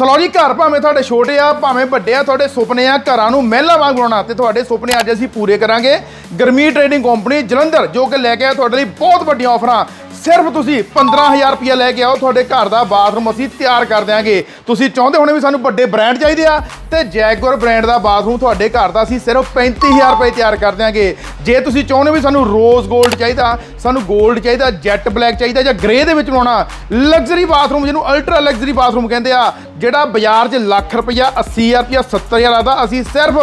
ਸੋ ਘਰ ਭਾਵੇਂ ਤੁਹਾਡੇ ਛੋਟੇ ਆ, ਭਾਵੇਂ ਵੱਡੇ ਆ, ਤੁਹਾਡੇ ਸੁਪਨੇ ਆ, ਘਰਾਂ ਨੂੰ ਮਹਿਲਾ ਵਾਂਗ ਬਣਾਉਣਾ ਤੇ ਤੁਹਾਡੇ ਸੁਪਨੇ ਅੱਜ ਅਸੀਂ ਪੂਰੇ ਕਰਾਂਗੇ। ਗਰਮੀ ਟ੍ਰੇਡਿੰਗ ਕੰਪਨੀ ਜਲੰਧਰ, ਜੋ ਕਿ ਲੈ ਕੇ ਆ ਤੁਹਾਡੇ ਲਈ ਬਹੁਤ ਵੱਡੀਆਂ ਆਫਰਾਂ ਸਿਰਫ ਤੁਸੀਂ 15000 ਰੁਪਏ ਲੈ ਕੇ ਆਓ, ਤੁਹਾਡੇ ਘਰ ਦਾ ਬਾਥਰੂਮ ਅਸੀਂ ਤਿਆਰ ਕਰ ਦਿਆਂਗੇ। ਤੁਸੀਂ ਚਾਹੁੰਦੇ ਹੋਣੇ ਵੀ ਸਾਨੂੰ ਵੱਡੇ ਬ੍ਰਾਂਡ ਚਾਹੀਦੇ ਆ, ਤੇ ਜੈਗੁਰ ਬ੍ਰਾਂਡ ਦਾ ਬਾਥਰੂਮ ਤੁਹਾਡੇ ਘਰ ਦਾ ਅਸੀਂ ਸਿਰਫ 35000 ਰੁਪਏ ਤਿਆਰ ਕਰ ਦਿਆਂਗੇ। ਜੇ ਤੁਸੀਂ ਚਾਹੁੰਦੇ ਵੀ ਸਾਨੂੰ ਰੋਜ਼ 골ਡ ਚਾਹੀਦਾ, ਸਾਨੂੰ 골ਡ ਚਾਹੀਦਾ ਜੈਟ ਬਲੈਕ ਚਾਹੀਦਾ ਜਾਂ ਗ੍ਰੇ ਦੇ ਵਿੱਚ ਬਣਾਉਣਾ ਲਗਜ਼ਰੀ ਬਾਥਰੂਮ ਜਿਹਨੂੰ ਅਲਟਰਾ ਲਗਜ਼ਰੀ ਬਾਥਰੂਮ ਕਹਿੰਦੇ ਆ, ਜਿਹੜਾ ਬਾਜ਼ਾਰ 'ਚ ਲੱਖ ਰੁਪਈਆ 80000 ਰੁਪਈਆ 70000 ਆਦਾ, ਅਸੀਂ ਸਿਰਫ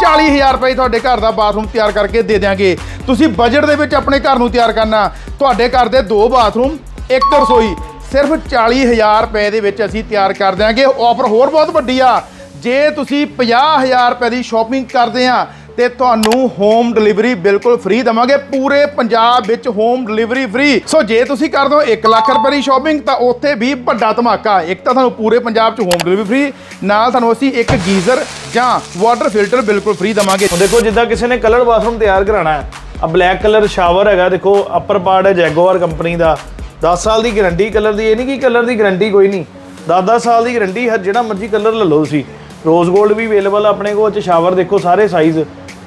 40000 ਰੁਪਏ ਤੁਹਾਡੇ ਘਰ ਦਾ ਬਾਥਰੂਮ ਤਿਆਰ ਕਰਕੇ ਦੇ ਦਿਆਂਗੇ। ਤੁਸੀਂ ਬਜਟ ਦੇ ਵਿੱਚ ਆਪਣੇ ਘਰ ਨੂੰ ਤਿਆਰ ਕਰਨਾ। ਤੁਹਾਡੇ ਘਰ ਦੇ ਦੋ ਬਾਥਰੂਮ, ਇੱਕ ਰਸੋਈ। ਸਿਰਫ 40000 ਰੁਪਏ ਦੇ ਵਿੱਚ ਅਸੀਂ ਤਿਆਰ ਕਰ ਦਿਆਂਗੇ। ਆਫਰ ਹੋਰ ਬਹੁਤ ਵੱਡੀ ਆ। ਜੇ ਤੁਸੀਂ 50000 ਰੁਪਏ ਦੀ ਸ਼ਾਪਿੰਗ ਕਰਦੇ ਆ ਤੇ ਤੁਹਾਨੂੰ ਹੋਮ ਡਿਲੀਵਰੀ ਬਿਲਕੁਲ ਫ੍ਰੀ ਦਵਾਂਗੇ। ਪੂਰੇ ਪੰਜਾਬ ਵਿੱਚ ਹੋਮ ਡਿਲੀਵਰੀ ਫ੍ਰੀ ਸੋ ਜੇ ਤੁਸੀਂ ਕਰ ਦੋ 1 ਲੱਖ ਰੁਪਏ ਦੀ ਸ਼ਾਪਿੰਗ ਤਾਂ ਉੱਥੇ ਵੀ ਵੱਡਾ ਧਮਾਕਾ। ਇੱਕ ਤਾਂ ਤੁਹਾਨੂੰ ਪੂਰੇ ਪੰਜਾਬ 'ਚ ਹੋਮ ਡਿਲੀਵਰੀ ਫ੍ਰੀ ਨਾਲ ਤੁਹਾਨੂੰ ਅਸੀਂ ਇੱਕ ਗੀਜ਼ਰ ਜਾਂ ਵਾਟਰ ਫਿਲਟਰ ਬਿਲਕੁਲ ਫ੍ਰੀ ਦਵਾਂਗੇ। ਹੁਣ ਦੇਖੋ, ਜਿੱਦਾਂ ਕਿਸੇ ਨੇ ਕਲਰ ਬਾਥਰੂਮ ਤਿਆਰ ਕਰਾਣਾ ਹੈ ਆ ਬਲੈਕ ਕਲਰ ਸ਼ਾਵਰ ਹੈਗਾ, ਦੇਖੋ ਅਪਰ ਪਾਰਟ ਹੈ ਜੈਗੁਆਰ ਕੰਪਨੀ ਦਾ। 10 ਸਾਲ ਦੀ ਗਾਰੰਟੀ ਕਲਰ ਦੀ, ਇਹ ਨਹੀਂ ਕਿ ਕਲਰ ਦੀ ਗਾਰੰਟੀ ਕੋਈ ਨਹੀਂ। 10-10 ਸਾਲ ਦੀ ਗਾਰੰਟੀ ਹੈ ਜਿਹੜਾ ਮਰਜ਼ੀ ਕਲਰ ਲੈ ਲਓ ਤੁਸੀਂ। ਰੋਜ਼ 골ਡ ਵੀ ਅਵੇਲੇਬਲ ਆਪਣੇ ਕੋਲ ਚ ਸ਼ਾਵਰ ਦੇਖੋ, ਸਾਰੇ ਸਾਈਜ਼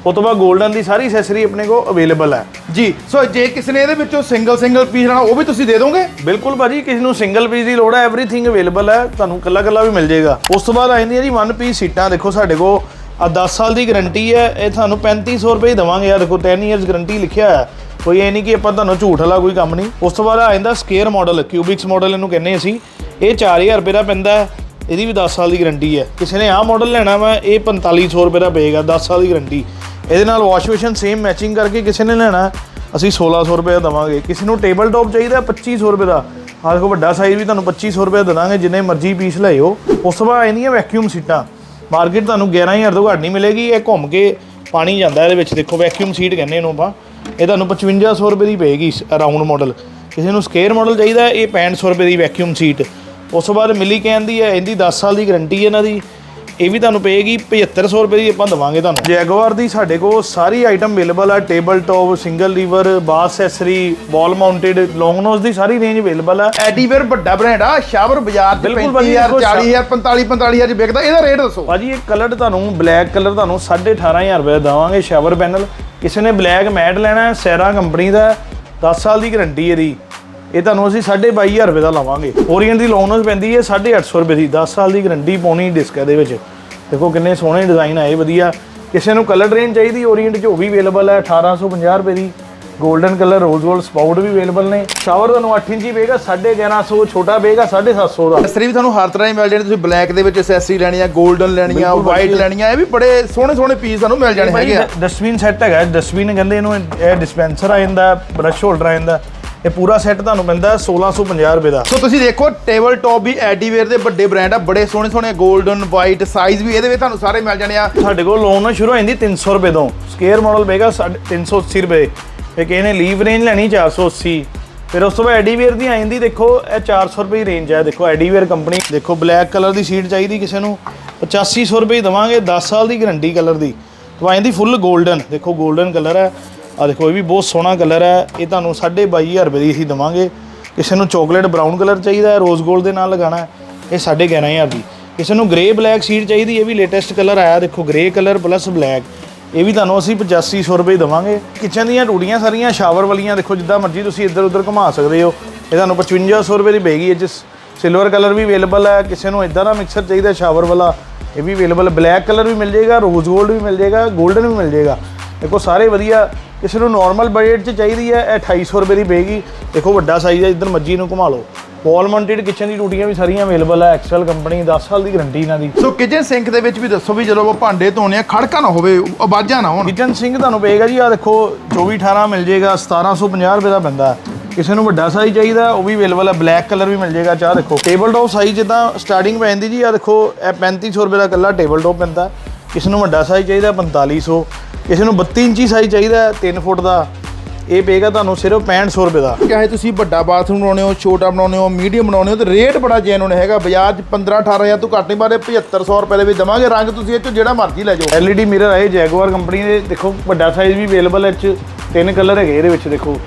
ਉਸ ਤੋਂ ਬਾਅਦ 골ਡਨ ਦੀ ਸਾਰੀ ਐਕਸੈਸਰੀ ਆਪਣੇ ਕੋਲ ਅਵੇਲੇਬਲ ਹੈ। ਜੀ ਸੋ ਜੇ ਕਿਸੇ ਨੇ ਇਹਦੇ ਵਿੱਚੋਂ ਸਿੰਗਲ ਸਿੰਗਲ ਪੀਸ ਲੈਣਾ ਉਹ ਵੀ ਤੁਸੀਂ ਦੇ ਦੋਗੇ? ਬਿਲਕੁਲ ਭਾਜੀ ਕਿਸੇ ਨੂੰ ਸਿੰਗਲ ਪੀਸ ਦੀ ਲੋੜ ਹੈ ਐਵਰੀਥਿੰਗ ਅਵੇਲੇਬਲ ਹੈ ਤੁਹਾਨੂੰ ਕੱਲਾ ਕੱਲਾ ਵੀ ਮਿਲ ਜਾਏਗਾ। ਉਸ ਤੋਂ ਬਾਅਦ ਆ ਜਾਂਦੀਆਂ ਜੀ ਵਨ ਪੀਸ ਸੀਟਾਂ ਦੇਖੋ ਸਾਡੇ ਕੋਲ ਆ 10 ਸਾਲ ਦੀ ਗਾਰੰਟੀ ਹੈ ਇਹ ਤੁਹਾਨੂੰ 3500 ਰੁਪਏ ਦਵਾਂਗੇ। ਆ ਦੇਖੋ 10 ਇਅਰਸ ਗਾਰੰਟੀ ਲਿਖਿਆ ਹੈ। ਕੋਈ ਇਹ ਨਹੀਂ ਕਿ ਆਪਾਂ ਤੁਹਾਨੂੰ ਝੂਠ ਵਾਲਾ ਕੋਈ ਕੰਮ ਨਹੀਂ। ਉਸ ਤੋਂ ਬਾਅਦ ਆ ਜਾਂਦਾ ਸਕੇਅਰ ਮਾਡਲ ਕਿਊਬਿਕਸ ਮਾਡਲ ਇਹਨੂੰ ਕਹਿੰਦੇ ਅਸੀਂ। ਇਹ 4000 ਰੁਪਏ ਦਾ ਪੈਂਦਾ ਹੈ ਇਹਦੀ ਵੀ 10 ਸਾਲ ਦੀ ਗਾਰੰਟੀ ਹੈ। ਕਿਸੇ ਨੇ ਆਹ ਮਾਡਲ ਲੈਣਾ ਵਾ ਇਹ 4500 ਰੁਪਏ ਦਾ ਪਏਗਾ 10 ਸਾਲ ਦੀ ਗਾਰੰਟੀ ਇਹਦੇ ਨਾਲ ਵਾਸ਼ ਬੇਸ਼ਨ ਸੇਮ ਮੈਚਿੰਗ ਕਰਕੇ ਕਿਸੇ ਨੇ ਲੈਣਾ, ਅਸੀਂ 1600 ਰੁਪਏ ਦਾ ਦਵਾਂਗੇ। ਕਿਸੇ ਨੂੰ ਟੇਬਲ ਟੌਪ ਚਾਹੀਦਾ 2500 ਰੁਪਏ ਦਾ। ਆਹ ਦੇਖੋ, ਵੱਡਾ ਸਾਈਜ਼ ਵੀ ਤੁਹਾਨੂੰ 2500 ਰੁਪਏ ਦਾ ਦੇਵਾਂਗੇ, ਜਿੰਨੇ ਮਰਜ਼ੀ ਪੀਸ ਲਿਓ ਉਸ ਤੋਂ ਬਾਅਦ ਆਈਆਂ ਵੈਕਿਊਮ ਸੀਟਾਂ। ਮਾਰਕੀਟ ਤੁਹਾਨੂੰ 11000 ਤੋਂ ਘੱਟ ਨਹੀਂ ਮਿਲੇਗੀ, ਇਹ ਘੁੰਮ ਕੇ ਪਾਣੀ ਜਾਂਦਾ ਇਹਦੇ ਵਿੱਚ। ਦੇਖੋ ਵੈਕਿਊਮ ਸੀਟ ਕਹਿੰਦੇ ਇਹਨੂੰ ਆਪਾਂ। ਇਹ ਤੁਹਾਨੂੰ 5500 ਰੁਪਏ ਦੀ ਪਏਗੀ ਰਾਉਂਡ ਮਾਡਲ ਕਿਸੇ ਨੂੰ ਸਕੇਅਰ ਮਾਡਲ ਚਾਹੀਦਾ, ਇਹ 6500 ਰੁਪਏ ਦੀ ਵੈਕਿਊਮ ਸੀਟ ਉਸ ਤੋਂ ਬਾਅਦ ਮਿਲੀ ਕੈਨ ਦੀ ਹੈ, ਇਹਦੀ 10 ਸਾਲ ਦੀ ਗਾਰੰਟੀ ਹੈ ਇਹਨਾਂ ਦੀ। ਇਹ ਵੀ ਤੁਹਾਨੂੰ ਪਏਗੀ 7500 ਰੁਪਏ ਦੀ ਆਪਾਂ ਦਵਾਂਗੇ ਤੁਹਾਨੂੰ। ਜੈਗੁਆਰ ਦੀ ਸਾਡੇ ਕੋਲ ਸਾਰੀ ਆਈਟਮ ਅਵੇਲੇਬਲ ਆ ਟੇਬਲ ਟੌਪ ਸਿੰਗਲ ਲੀਵਰ ਬਾਸ ਐਸਰੀ ਵਾਲ ਮਾਊਂਟਡ ਲੌਂਗ ਨੋਜ਼ ਦੀ ਸਾਰੀ ਰੇਂਜ ਅਵੇਲੇਬਲ ਆ। ਐਡੀਵੇਅਰ ਵੱਡਾ ਬ੍ਰਾਂਡ ਆ ਸ਼ਾਵਰ ਬਾਜ਼ਾਰ ਭਾਜੀ, 35000 ਦੇਖੋ, 40000 45 45000 'ਚ ਵਿਕਦਾ ਇਹਦਾ ਰੇਟ ਦੱਸੋ। ਭਾਜੀ ਇਹ ਕਲਰ ਤੁਹਾਨੂੰ ਬਲੈਕ ਕਲਰ ਤੁਹਾਨੂੰ 18500 ਰੁਪਏ ਦਾ ਦਵਾਂਗੇ ਸ਼ਾਵਰ ਪੈਨਲ ਕਿਸੇ ਨੇ ਬਲੈਕ ਮੈਟ ਲੈਣਾ ਹੈ ਸੈਰਾ ਕੰਪਨੀ ਦਾ 10 ਸਾਲ ਦੀ ਗਾਰੰਟੀ ਇਹਦੀ। ਇਹ ਤੁਹਾਨੂੰ ਅਸੀਂ 22500 ਰੁਪਏ ਦਾ ਲਾਵਾਂਗੇ। ਓਰੀਐਂਟ ਦੀ ਲੋਨਸ ਪੈਂਦੀ ਹੈ 850 ਰੁਪਏ ਦੀ। 10 ਸਾਲ ਦੀ ਗਾਰੰਟੀ ਪਾਉਣੀ ਡਿਸਕ ਇਹਦੇ ਵਿੱਚ। ਦੇਖੋ ਕਿੰਨੇ ਸੋਹਣੇ ਡਿਜ਼ਾਈਨ ਆਏ ਵਧੀਆ। ਕਿਸੇ ਨੂੰ ਕਲਰ ਰੇਂਜ ਚਾਹੀਦੀ ਓਰੀਐਂਟ 'ਚ ਉਹ ਵੀ ਅਵੇਲੇਬਲ ਹੈ 1850 ਰੁਪਏ ਦੀ। Golden colour rose gold spout ਵੀ ਅਵੇਲੇਬਲ ਨੇ। ਸ਼ਾਵਰ ਤੁਹਾਨੂੰ 8 ਇੰਚੀ ਪਏਗਾ 1150 ਛੋਟਾ ਪਏਗਾ 750 ਦਾ। ਅਸਰੀ ਵੀ ਤੁਹਾਨੂੰ ਹਰ ਤਰ੍ਹਾਂ ਹੀ ਮਿਲ ਜਾਣੀ ਤੁਸੀਂ ਬਲੈਕ ਦੇ ਵਿੱਚ ਐਸੈਸਰੀ ਲੈਣੀ ਆ 골ਡਨ ਲੈਣੀ ਆ ਵਾਈਟ ਲੈਣੀ ਆ ਇਹ ਵੀ ਬੜੇ ਸੋਹਣੇ ਸੋਹਣੇ ਪੀਸ ਤੁਹਾਨੂੰ ਮਿਲ ਜਾਣੇ ਹੈਗੇ ਆ। ਡਸਟਬਿਨ ਸੈੱਟ ਹੈਗਾ ਡਸਟਬਿਨ ਕਹਿੰਦੇ ਇਹਨੂੰ ਇਹ ਡਿਸਪੈਂਸਰ ਆ ਜਾਂਦਾ ਬ੍ਰਸ਼ ਹੋਲਡਰ ਆ ਜਾਂਦਾ। ਇਹ ਪੂਰਾ ਸੈੱਟ ਤੁਹਾਨੂੰ ਮਿਲਦਾ 1650 ਰੁਪਏ ਦਾ। ਸੋ ਤੁਸੀਂ ਦੇਖੋ ਟੇਬਲ ਟੌਪ ਵੀ ਐਡੀਵੇਅਰ ਦੇ ਵੱਡੇ ਬ੍ਰਾਂਡ ਆ ਬੜੇ ਸੋਹਣੇ ਸੋਹਣੇ ਗੋਲਡਨ ਵਾਈਟ ਸਾਈਜ਼ ਵੀ ਇਹਦੇ ਵਿੱਚ ਤੁਹਾਨੂੰ ਸਾਰੇ ਮਿਲ ਜਾਣੇ ਆ। ਸਾਡੇ ਕੋਲ ਲੋਨ ਸ਼ੁਰੂ ਹੋ ਜਾਂਦੀ 300 ਰੁਪਏ ਤੋਂ। ਸਕੇਅਰ ਮਾਡਲ ਪਏਗਾ 380 ਰੁਪਏ। ਇਹ ਕਿਹਨੇ ਲੀਵ ਰੇਂਜ ਲੈਣੀ 480 ਫਿਰ ਉਸ ਤੋਂ ਬਾਅਦ ਐਡੀਵੇਅਰ ਦੀ ਆ ਜਾਂਦੀ ਦੇਖੋ ਇਹ 400 ਰੁਪਏ ਦੀ ਰੇਂਜ ਹੈ ਦੇਖੋ ਐਡੀਵੇਅਰ ਕੰਪਨੀ ਦੇਖੋ ਬਲੈਕ ਕਲਰ ਦੀ ਸੀਟ ਚਾਹੀਦੀ ਕਿਸੇ ਨੂੰ। 8500 ਰੁਪਏ ਦਵਾਂਗੇ 10 ਸਾਲ ਦੀ ਗਾਰੰਟੀ ਕਲਰ ਦੀ। ਤਾਂ ਆ ਜਾਂਦੀ ਫੁੱਲ ਗੋਲਡਨ ਦੇਖੋ ਗੋਲਡਨ ਕਲਰ ਹੈ ਆ ਦੇਖੋ, ਇਹ ਵੀ ਬਹੁਤ ਸੋਹਣਾ ਕਲਰ ਹੈ। ਇਹ ਤੁਹਾਨੂੰ 22500 ਰੁਪਏ ਦੀ ਅਸੀਂ ਦਵਾਂਗੇ। ਕਿਸੇ ਨੂੰ ਚਾਕਲੇਟ ਬਰਾਊਨ ਕਲਰ ਚਾਹੀਦਾ ਹੈ ਰੋਜ਼ 골ਡ ਦੇ ਨਾਲ ਲਗਾਣਾ ਹੈ, ਇਹ 11500 ਦੀ। ਕਿਸੇ ਨੂੰ ਗ੍ਰੇ ਬਲੈਕ ਸ਼ੀਟ ਚਾਹੀਦੀ, ਇਹ ਵੀ ਲੇਟੈਸਟ ਕਲਰ ਆਇਆ। ਦੇਖੋ ਗ੍ਰੇ ਕਲਰ ਪਲੱਸ ਬਲੈਕ ਇਹ ਵੀ ਤੁਹਾਨੂੰ ਅਸੀਂ 8500 ਰੁਪਏ ਦਵਾਂਗੇ। ਕਿਚਨ ਦੀਆਂ ਟੂੜੀਆਂ ਸਾਰੀਆਂ ਸ਼ਾਵਰ ਵਾਲੀਆਂ, ਦੇਖੋ, ਜਿੱਦਾਂ ਮਰਜ਼ੀ ਤੁਸੀਂ ਇੱਧਰ ਉੱਧਰ ਘੁਮਾ ਸਕਦੇ ਹੋ। ਇਹ ਤੁਹਾਨੂੰ 5500 ਰੁਪਏ ਦੀ ਪੈਗੀ ਇਹ ਜਿਸ ਸਿਲਵਰ ਕਲਰ ਵੀ ਅਵੇਲੇਬਲ ਹੈ। ਕਿਸੇ ਨੂੰ ਇਦਾਂ ਦਾ ਮਿਕਸਰ ਚਾਹੀਦਾ ਸ਼ਾਵਰ ਵਾਲਾ, ਇਹ ਵੀ ਅਵੇਲੇਬਲ ਬਲੈਕ ਕਲਰ ਵੀ ਮਿਲ ਜਾਏਗਾ ਰੋਜ਼ 골ਡ ਵੀ ਮਿਲ ਜਾਏਗਾ 골ਡਨ ਵੀ ਮਿਲ ਜਾਏਗਾ। ਦੇਖੋ, ਸਾਰੇ ਵਧੀਆ ਕਿਸੇ ਨੂੰ ਨਾਰਮਲ ਬਜਟ 'ਚ ਚਾਹੀਦੀ ਹੈ ਇਹ 2800 ਰੁਪਏ ਦੀ ਪਏਗੀ। ਦੇਖੋ ਵੱਡਾ ਸਾਈਜ਼ ਹੈ ਇੱਧਰ ਮੱਜੀ ਨੂੰ ਘੁਮਾ ਲਓ। ਵਾਲ ਮਾਊਂਟਡ ਕਿਚਨ ਦੀ ਟੂਟੀਆਂ ਵੀ ਸਾਰੀਆਂ ਅਵੇਲੇਬਲ ਹੈ ਐਕਸਲ ਕੰਪਨੀ 10 ਸਾਲ ਦੀ ਗਾਰੰਟੀ ਇਹਨਾਂ ਦੀ। ਸੋ ਕਿਚਨ ਸਿੰਕ ਦੇ ਵਿੱਚ ਵੀ ਦੱਸੋ ਵੀ ਜਦੋਂ ਆਪਾਂ ਭਾਂਡੇ ਧੋਣੇ ਆ ਖੜਕਾ ਨਾ ਹੋਵੇ ਆਵਾਜ਼ਾਂ ਨਾ ਹੋਣ। ਕਿਚਨ ਸਿੰਕ ਤੁਹਾਨੂੰ ਪਏਗਾ ਜੀ ਆ ਦੇਖੋ 2418 ਮਿਲ ਜਾਏਗਾ 1750 ਰੁਪਏ ਦਾ ਪੈਂਦਾ ਹੈ। ਕਿਸੇ ਨੂੰ ਵੱਡਾ ਸਾਈਜ਼ ਚਾਹੀਦਾ ਉਹ ਵੀ ਅਵੇਲੇਬਲ ਹੈ ਬਲੈਕ ਕਲਰ ਵੀ ਮਿਲ ਜਾਏਗਾ। ਚਾਹ ਦੇਖੋ ਟੇਬਲ ਟੌਪ ਸਾਈਜ਼ ਜਿੱਦਾਂ ਸਟਾਰਟਿੰਗ ਪੈ ਜਾਂਦੀ ਜੀ ਆ ਦੇਖੋ ਇਹ 3500 ਰੁਪਏ ਦਾ ਇਕੱਲਾ ਟੇਬਲ ਟੌਪ ਪੈਂਦਾ। ਕਿਸੇ ਨੂੰ ਵੱਡਾ ਸਾਈਜ਼ ਚਾਹੀਦਾ 4500 ਕਿਸੇ ਨੂੰ 32 ਇੰਚੀ ਸਾਈਜ਼ ਚਾਹੀਦਾ 3 ਫੁੱਟ ਦਾ ਇਹ ਪਏਗਾ ਤੁਹਾਨੂੰ ਸਿਰਫ 6500 ਰੁਪਏ ਦਾ। ਚਾਹੇ ਤੁਸੀਂ ਵੱਡਾ ਬਾਥਰੂਮ ਬਣਾਉਣੇ ਹੋ ਛੋਟਾ ਬਣਾਉਣੇ ਹੋ ਮੀਡੀਅਮ ਬਣਾਉਣੇ ਹੋ ਤੇ ਰੇਟ ਬੜਾ ਜੈਨੂਨ ਹੈਗਾ। ਬਾਜ਼ਾਰ 'ਚ 15 18000 ਤੋਂ ਘੱਟ ਨਹੀਂ ਬਾਰੇ 7500 ਰੁਪਏ ਦੇ ਵਿੱਚ ਦਵਾਂਗੇ। ਰੰਗ ਤੁਸੀਂ ਇਹ ਚੋਂ ਜਿਹੜਾ ਮਰਜ਼ੀ ਲੈ ਜਾਓ। LED ਮਿਰਰ ਆਏ ਜੈਗੁਆਰ ਕੰਪਨੀ ਦੇ ਦੇਖੋ ਵੱਡਾ ਸਾਈਜ਼ ਵੀ ਅਵੇਲੇਬਲ ਹੈ ਚ ਤਿੰਨ ਕਲਰ ਹੈਗੇ ਇਹਦੇ ਵਿੱਚ ਦੇਖੋ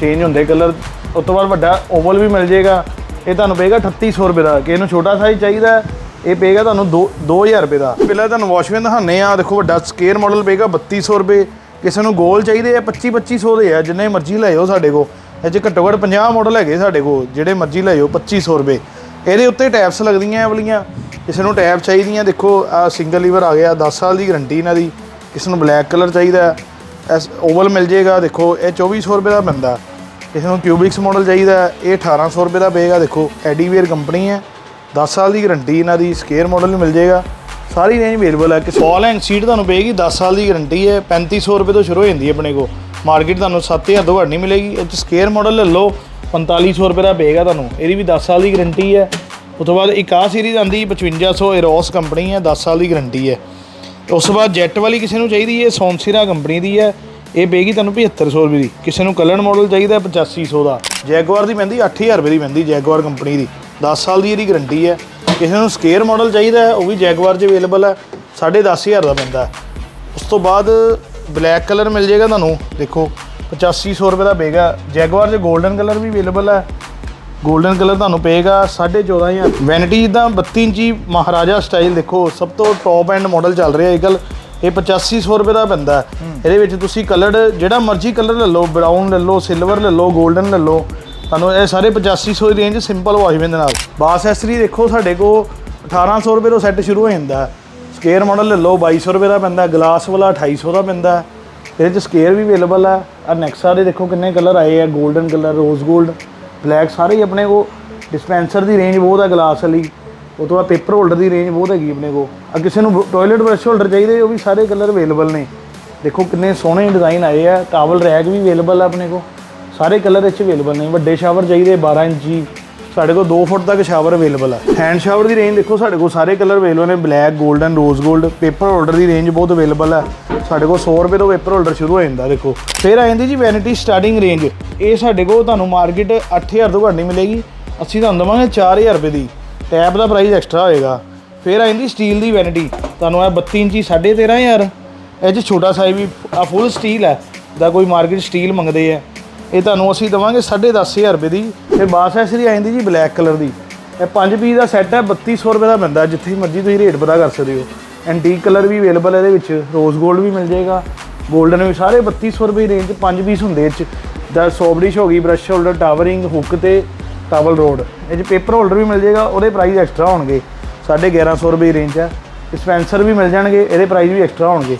ਚੇਂਜ ਹੁੰਦੇ ਕਲਰ ਉਸ ਤੋਂ ਬਾਅਦ ਵੱਡਾ ਓਵਲ ਵੀ ਮਿਲ ਜਾਏਗਾ। ਇਹ ਤੁਹਾਨੂੰ ਪਏਗਾ 3800 ਰੁਪਏ ਦਾ। ਕਿ ਇਹਨੂੰ ਛੋਟਾ ਸਾਈਜ਼ ਚਾਹੀਦਾ ਹੈ, ਇਹ ਪਏਗਾ ਤੁਹਾਨੂੰ 2 2000 ਰੁਪਏ ਦਾ। ਪਹਿਲਾਂ ਤੁਹਾਨੂੰ ਵਾਸ਼ਮੈਨ ਦਿਖਾਣੇ ਆ ਦੇਖੋ ਵੱਡਾ ਸਕੇਅਰ ਮਾਡਲ ਪਏਗਾ 3200 ਰੁਪਏ। ਕਿਸੇ ਨੂੰ ਗੋਲ ਚਾਹੀਦੇ ਆ 25 2500 ਦੇ ਆ। ਜਿੰਨੇ ਮਰਜ਼ੀ ਲੈ ਜਾਓ ਸਾਡੇ ਕੋਲ। ਇਹ 'ਚ ਘੱਟੋ ਘੱਟ 50 ਮਾਡਲ ਹੈਗੇ ਸਾਡੇ ਕੋਲ ਜਿਹੜੇ ਮਰਜ਼ੀ ਲੈ ਜਾਓ 2500 ਰੁਪਏ। ਇਹਦੇ ਉੱਤੇ ਟੈਪਸ ਲੱਗਦੀਆਂ ਇਹ ਵਾਲੀਆਂ। ਕਿਸੇ ਨੂੰ ਟੈਪ ਚਾਹੀਦੀਆਂ ਦੇਖੋ ਆ ਸਿੰਗਲ ਲੀਵਰ ਆ ਗਿਆ 10 ਸਾਲ ਦੀ ਗਾਰੰਟੀ ਇਹਨਾਂ ਦੀ। ਕਿਸੇ ਨੂੰ ਬਲੈਕ ਕਲਰ ਚਾਹੀਦਾ। ਐਸ ਓਵਲ ਮਿਲ ਜੇਗਾ ਦੇਖੋ ਇਹ 2400 ਰੁਪਏ ਦਾ ਬੰਦਾ। ਕਿਸੇ ਨੂੰ ਕਿਊਬਿਕਸ ਮਾਡਲ ਚਾਹੀਦਾ ਹੈ, ਇਹ 1800 ਰੁਪਏ ਦਾ ਪਏਗਾ। ਦੇਖੋ ਐਡੀਵੇਅਰ ਕੰਪਨੀ ਹੈ। 10 ਸਾਲ ਦੀ ਗਾਰੰਟੀ ਇਹਨਾਂ ਦੀ ਸਕੇਅਰ ਮਾਡਲ ਨੂੰ ਮਿਲ ਜੇਗਾ ਸਾਰੀ ਰੇਂਜ ਅਵੇਲੇਬਲ ਹੈ। ਕਿ ਫਾਲ ਐਂਡ ਸੀਟ ਤੁਹਾਨੂੰ ਪਏਗੀ 10 ਸਾਲ ਦੀ ਗਾਰੰਟੀ ਹੈ। 3500 ਰੁਪਏ ਤੋਂ ਸ਼ੁਰੂ ਹੋ ਜਾਂਦੀ ਹੈ ਆਪਣੇ ਕੋ ਮਾਰਕੀਟ ਤੁਹਾਨੂੰ 7000 ਤੋਂ ਘੱਟ ਨਹੀਂ ਮਿਲੇਗੀ। ਇਹ 'ਚ ਸਕੇਅਰ ਮਾਡਲ ਲੈ ਲਓ 4500 ਰੁਪਏ ਦਾ ਪਏਗਾ ਤੁਹਾਨੂੰ। ਇਹਦੀ ਵੀ 10 ਸਾਲ ਦੀ ਗਾਰੰਟੀ ਹੈ। ਉਸ ਤੋਂ ਬਾਅਦ ਇੱਕ ਆਹ ਸੀਰੀਜ਼ ਆਂਦੀ 5500 에ਰੋਸ ਕੰਪਨੀ ਹੈ 10 ਸਾਲ ਦੀ ਗਾਰੰਟੀ ਹੈ। ਉਸ ਤੋਂ ਬਾਅਦ ਜੈਟ ਵਾਲੀ ਕਿਸੇ ਨੂੰ ਚਾਹੀਦੀ ਹੈ ਸੌਂਸੀਰਾ ਕੰਪਨੀ ਦੀ ਹੈ। ਇਹ ਪਏਗੀ ਤੁਹਾਨੂੰ 7500 ਰੁਪਏ ਦੀ। ਕਿਸੇ ਨੂੰ ਕਲਰ ਮਾਡਲ ਚਾਹੀਦਾ ਹੈ 8500 ਦਾ। ਜੈਗੁਆਰ ਦੀ ਪੈਂਦੀ 8000 ਰੁਪਏ ਦੀ ਪੈਂਦੀ ਜੈਗੁਆਰ ਕੰਪਨੀ ਦੀ। 10 ਸਾਲ ਦੀ ਇਹਦੀ ਗਰੰਟੀ ਹੈ ਕਿਸੇ ਨੂੰ ਸਕੇਅਰ ਮਾਡਲ ਚਾਹੀਦਾ ਉਹ ਵੀ ਜੈਗਵਾਰ 'ਚ ਅਵੇਲੇਬਲ ਹੈ 10500 ਦਾ ਪੈਂਦਾ ਉਸ ਤੋਂ ਬਾਅਦ ਬਲੈਕ ਕਲਰ ਮਿਲ ਜਾਏਗਾ ਤੁਹਾਨੂੰ ਦੇਖੋ 8500 ਰੁਪਏ ਦਾ ਪਏਗਾ। ਜੈਗਵਾਰ 'ਚ 골ਡਨ ਕਲਰ ਵੀ ਅਵੇਲੇਬਲ ਹੈ। 골ਡਨ ਕਲਰ ਤੁਹਾਨੂੰ ਪਏਗਾ 14500 ਵੈਨਿਟੀ ਜਿੱਦਾਂ 32 ਇੰਚੀ ਮਹਾਰਾਜਾ ਸਟਾਈਲ ਦੇਖੋ ਸਭ ਤੋਂ ਟੌਪ ਐਂਡ ਮਾਡਲ ਚੱਲ ਰਿਹਾ ਅੱਜਕੱਲ ਇਹ 8500 ਰੁਪਏ ਦਾ ਪੈਂਦਾ ਇਹਦੇ ਵਿੱਚ ਤੁਸੀਂ ਕਲਰਡ ਜਿਹੜਾ ਮਰਜ਼ੀ ਕਲਰ ਲੈ ਲਓ ਬਰਾਊਨ ਲੈ ਲਓ ਸਿਲਵਰ ਲੈ ਲਓ 골ਡਨ ਲੈ ਲਓ ਤੁਹਾਨੂੰ ਇਹ ਸਾਰੇ 8500 ਦੀ ਰੇਂਜ ਸਿੰਪਲ ਵਾਸ਼ਮੈਨ ਦੇ ਨਾਲ। ਬਾਸ ਐਸਰੀ ਦੇਖੋ, ਸਾਡੇ ਕੋਲ 1800 ਰੁਪਏ ਤੋਂ ਸੈੱਟ ਸ਼ੁਰੂ ਹੋ ਜਾਂਦਾ ਸਕੇਅਰ ਮਾਡਲ ਲੈ ਲਓ 2200 ਰੁਪਏ ਦਾ ਪੈਂਦਾ ਗਲਾਸ ਵਾਲਾ 2800 ਦਾ ਪੈਂਦਾ ਇਹਦੇ ਚ ਸਕੇਅਰ ਵੀ ਅਵੇਲੇਬਲ ਹੈ। ਆ ਨੈਕਸਾ ਦੇ ਦੇਖੋ ਕਿੰਨੇ ਕਲਰ ਆਏ ਆ। 골ਡਨ ਕਲਰ ਰੋਜ਼ 골ਡ ਬਲੈਕ ਸਾਰੇ ਹੀ ਆਪਣੇ ਕੋ ਡਿਸਪੈਂਸਰ ਦੀ ਰੇਂਜ ਬਹੁਤ ਹੈ ਗਲਾਸ ਵਾਲੀ। ਉਹ ਤੋਂ ਬਾਅਦ ਪੇਪਰ ਹੋਲਡਰ ਦੀ ਰੇਂਜ ਬਹੁਤ ਹੈਗੀ ਆਪਣੇ ਕੋ ਆ ਕਿਸੇ ਨੂੰ ਟਾਇਲਟ ਬ੍ਰਸ਼ ਹੋਲਡਰ ਚਾਹੀਦੇ, ਉਹ ਵੀ ਸਾਰੇ ਕਲਰ ਅਵੇਲੇਬਲ ਨੇ। ਦੇਖੋ ਕਿੰਨੇ ਸੋਹਣੇ ਡਿਜ਼ਾਈਨ ਆਏ ਆ। ਟਾਵਲ ਰੈਕ ਵੀ ਅਵੇਲੇਬਲ ਆ ਆਪਣੇ ਕੋ ਸਾਰੇ ਕਲਰ ਇੱਥੇ ਅਵੇਲੇਬਲ ਨੇ। ਵੱਡੇ ਸ਼ਾਵਰ ਚਾਹੀਦੇ 12 ਇੰਚੀ। ਸਾਡੇ ਕੋਲ 2 ਫੁੱਟ ਤੱਕ ਸ਼ਾਵਰ ਅਵੇਲੇਬਲ ਹੈ ਹੈਂਡ ਸ਼ਾਵਰ ਦੀ ਰੇਂਜ ਦੇਖੋ, ਸਾਡੇ ਕੋਲ ਸਾਰੇ ਕਲਰ ਅਵੇਲੇਬਲ ਨੇ। ਬਲੈਕ 골ਡਨ ਰੋਜ਼ 골ਡ ਪੇਪਰ ਹੋਲਡਰ ਦੀ ਰੇਂਜ ਬਹੁਤ ਅਵੇਲੇਬਲ ਹੈ ਸਾਡੇ ਕੋਲ 100 ਰੁਪਏ ਤੋਂ ਪੇਪਰ ਹੋਲਡਰ ਸ਼ੁਰੂ ਹੋ ਜਾਂਦਾ, ਦੇਖੋ। ਫਿਰ ਆ ਜਾਂਦੀ ਜੀ ਵੈਨਿਟੀ ਸਟਾਰਟਿੰਗ ਰੇਂਜ ਇਹ ਸਾਡੇ ਕੋਲ ਤੁਹਾਨੂੰ ਮਾਰਕੀਟ 8000 ਤੋਂ ਘੱਟ ਨਹੀਂ ਮਿਲੇਗੀ। ਅਸੀਂ ਤੁਹਾਨੂੰ ਦਵਾਂਗੇ 4000 ਰੁਪਏ ਦੀ। ਟੈਪ ਦਾ ਪ੍ਰਾਈਸ ਐਕਸਟਰਾ ਹੋਏਗਾ। ਫਿਰ ਆ ਜਾਂਦੀ ਸਟੀਲ ਦੀ ਵੈਨਿਟੀ ਤੁਹਾਨੂੰ ਇਹ 32 ਇੰਚੀ 13500 ਇਹ 'ਚ ਛੋਟਾ ਸਾਈਜ਼ ਵੀ ਆ ਫੁੱਲ ਸਟੀਲ ਹੈ ਦਾ ਕੋਈ ਮਾਰਕੀਟ ਸਟੀਲ ਮੰਗਦੇ ਆ। ਇਹ ਤੁਹਾਨੂੰ ਅਸੀਂ ਦਵਾਂਗੇ 10500 ਰੁਪਏ ਦੀ। ਫਿਰ ਬਾਸ ਐਸਰੀ ਆ ਜਾਂਦੀ ਜੀ, ਬਲੈਕ ਕਲਰ ਦੀ। ਇਹ 5 ਪੀਸ ਦਾ ਸੈੱਟ ਹੈ 3200 ਰੁਪਏ ਦਾ ਪੈਂਦਾ ਜਿੱਥੇ ਮਰਜ਼ੀ ਤੁਸੀਂ ਰੇਟ ਪਤਾ ਕਰ ਸਕਦੇ ਹੋ। ਐਂਟੀਕ ਕਲਰ ਵੀ ਅਵੇਲੇਬਲ ਹੈ ਇਹਦੇ ਵਿੱਚ ਰੋਜ਼ 골ਡ ਵੀ ਮਿਲ ਜਾਏਗਾ। 골ਡਨ ਵੀ ਸਾਰੇ 3200 ਰੁਪਏ ਦੀ ਰੇਂਜ 'ਚ 5 ਪੀਸ ਹੁੰਦੇ ਇਹ 'ਚ। ਦਾ ਸੋਬਰਿਸ਼ ਹੋ ਗਈ brush holder towel ring hook ਤੇ ਟਾਵਲ ਰੋਡ ਇਹ 'ਚ ਪੇਪਰ ਹੋਲਡਰ ਵੀ ਮਿਲ ਜਾਏਗਾ, ਉਹਦੇ ਪ੍ਰਾਈਸ ਐਕਸਟਰਾ ਹੋਣਗੇ। 1150 ਰੁਪਏ ਦੀ ਰੇਂਜ ਹੈ। ਡਿਸਪੈਂਸਰ ਵੀ ਮਿਲ ਜਾਣਗੇ, ਇਹਦੇ ਪ੍ਰਾਈਸ ਵੀ ਐਕਸਟਰਾ ਹੋਣਗੇ।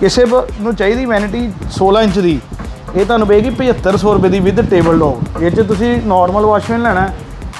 ਕਿਸੇ ਬ- ਨੂੰ ਚਾਹੀਦੀ ਵੈਨਿਟੀ 16 ਇੰਚ ਦੀ। ਇਹ ਤੁਹਾਨੂੰ ਪਏਗੀ 7500 ਰੁਪਏ ਦੀ ਵਿਦ ਟੇਬਲ ਟੌਪ ਇਹ 'ਚ ਤੁਸੀਂ ਨਾਰਮਲ ਵਾਸ਼ਮੈਨ ਲੈਣਾ।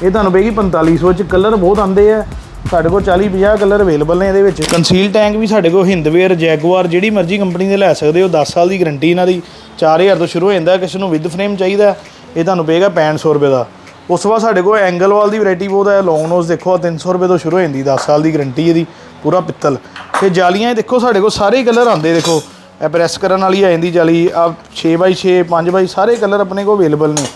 ਇਹ ਤੁਹਾਨੂੰ ਪਏਗੀ 4500 ਚ ਕਲਰ ਬਹੁਤ ਆਉਂਦੇ ਆ। ਸਾਡੇ ਕੋਲ 40 50 ਕਲਰ ਅਵੇਲੇਬਲ ਨੇ ਇਹਦੇ ਵਿੱਚ। ਕੰਸੀਲ ਟੈਂਕ ਵੀ ਸਾਡੇ ਕੋਲ ਹਿੰਦਵੇਅਰ ਜੈਗੁਆਰ ਜਿਹੜੀ ਮਰਜ਼ੀ ਕੰਪਨੀ ਦੇ ਲੈ ਸਕਦੇ ਹੋ। 10 ਸਾਲ ਦੀ ਗਾਰੰਟੀ ਇਹਨਾਂ ਦੀ। 4000 ਤੋਂ ਸ਼ੁਰੂ ਹੋ ਜਾਂਦਾ, ਕਿਸੇ ਨੂੰ ਵਿਦ ਫਰੇਮ ਚਾਹੀਦਾ। ਇਹ ਤੁਹਾਨੂੰ ਪਏਗਾ 6500 ਰੁਪਏ ਦਾ। ਉਸ ਤੋਂ ਬਾਅਦ ਸਾਡੇ ਕੋਲ ਐਂਗਲ ਵਾਲ ਦੀ ਵੈਰਾਈਟੀ ਬਹੁਤ ਹੈ। ਲੌਂਗ ਨੋਜ਼ ਦੇਖੋ ਆਹ 300 ਰੁਪਏ ਤੋਂ ਸ਼ੁਰੂ ਹੋ ਜਾਂਦੀ। 10 ਸਾਲ ਦੀ ਗਾਰੰਟੀ ਇਹਦੀ। ਪੂਰਾ ਪਿੱਤਲ। ਤੇ ਜਾਲੀਆਂ ਇਹ ਦੇਖੋ, ਸਾਡੇ ਕੋਲ ਸਾਰੇ ਕਲਰ ਆਉਂਦੇ ਦੇਖੋ। ਇਹ ਪ੍ਰੈਸ ਕਰਨ ਵਾਲੀ ਆ ਜਾਂਦੀ ਜਾਲੀ। ਆ 6x6 5x ਸਾਰੇ ਕਲਰ ਆਪਣੇ ਕੋਲ ਅਵੇਲੇਬਲ ਨੇ।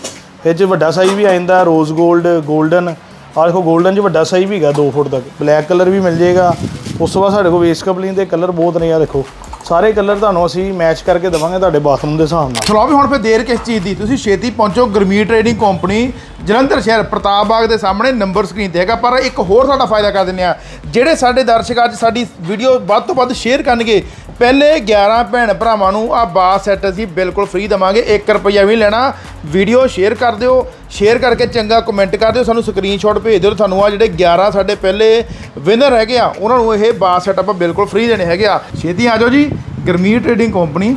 ਇਹ ਚ ਵੱਡਾ ਸਾਈਜ਼ ਵੀ ਆ ਜਾਂਦਾ ਰੋਜ਼ 골ਡ 골ਡਨ ਆ ਦੇਖੋ 골ਡਨ ਚ ਵੱਡਾ ਸਾਈਜ਼ ਵੀ ਹੈਗਾ 2 ਫੁੱਟ ਤੱਕ। ਬਲੈਕ ਕਲਰ ਵੀ ਮਿਲ ਜਾਏਗਾ। ਉਸ ਤੋਂ ਬਾਅਦ ਸਾਡੇ ਕੋਲ ਵੇਸ ਕਪਲਿੰਗ ਦੇ ਕਲਰ ਬਹੁਤ ਨੇ ਆ ਦੇਖੋ। ਸਾਰੇ ਕਲਰ ਤੁਹਾਨੂੰ ਅਸੀਂ ਮੈਚ ਕਰਕੇ ਦਵਾਂਗੇ ਤੁਹਾਡੇ ਬਾਥਰੂਮ ਦੇ ਹਿਸਾਬ ਨਾਲ। ਚਲੋ ਵੀ ਹੁਣ ਫੇ ਦੇਰ ਕਿਸ ਚੀਜ਼ ਦੀ? ਤੁਸੀਂ ਛੇਤੀ ਪਹੁੰਚੋ, ਗਰਮੀ ਟ੍ਰੇਡਿੰਗ ਕੰਪਨੀ ਜਲੰਧਰ ਸ਼ਹਿਰ ਪ੍ਰਤਾਪ ਬਾਗ ਦੇ ਸਾਹਮਣੇ ਨੰਬਰ ਸਕਰੀਨ ਤੇ ਹੈਗਾ। ਪਰ ਇੱਕ ਹੋਰ ਸਾਡਾ ਫਾਇਦਾ ਕਰ ਦਿੰਨੇ ਆ ਜਿਹੜੇ ਸਾਡੇ ਦਰਸ਼ਕ ਅੱਜ ਸਾਡੀ ਵੀਡੀਓ ਵੱਧ ਤੋਂ ਵੱਧ ਸ਼ੇਅਰ ਕਰਨਗੇ ਪਹਿਲੇ 11 ਭੈਣ ਭਰਾਵਾਂ ਨੂੰ ਆ ਬਾਸ ਸੈੱਟ ਅਸੀਂ ਬਿਲਕੁਲ ਫ੍ਰੀ ਦਵਾਂਗੇ। 1 ਰੁਪਈਆ ਵੀ ਲੈਣਾ। ਵੀਡੀਓ ਸ਼ੇਅਰ ਕਰ ਦਿਓ। ਸ਼ੇਅਰ ਕਰਕੇ ਚੰਗਾ ਕਮੈਂਟ ਕਰ ਦਿਓ। ਸਾਨੂੰ ਸਕਰੀਨਸ਼ਾਟ ਭੇਜ ਦਿਓ ਤੁਹਾਨੂੰ ਆ ਜਿਹੜੇ 11 ਸਾਡੇ ਪਹਿਲੇ ਵਿਨਰ ਹੈਗੇ ਆ, ਉਹਨਾਂ ਨੂੰ ਇਹ ਬਾਸ ਸੈੱਟ ਆਪਾਂ ਬਿਲਕੁਲ ਫ੍ਰੀ ਦੇਣੇ ਹੈਗੇ ਆ। ਛੇਤੀ ਆ ਜਾਓ ਜੀ। ਗਰਮੀ trading company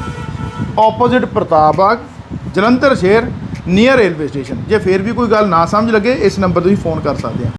opposite Pratap Bagh, Jalandhar ਸ਼ੇਰ ਨੀਅਰ ਰੇਲਵੇ ਸਟੇਸ਼ਨ ਜੇ ਫੇਰ ਵੀ ਕੋਈ ਗੱਲ ਨਾ ਸਮਝ ਲੱਗੇ, ਇਸ ਨੰਬਰ ਤੁਸੀਂ ਫੋਨ ਕਰ ਸਕਦੇ ਆ।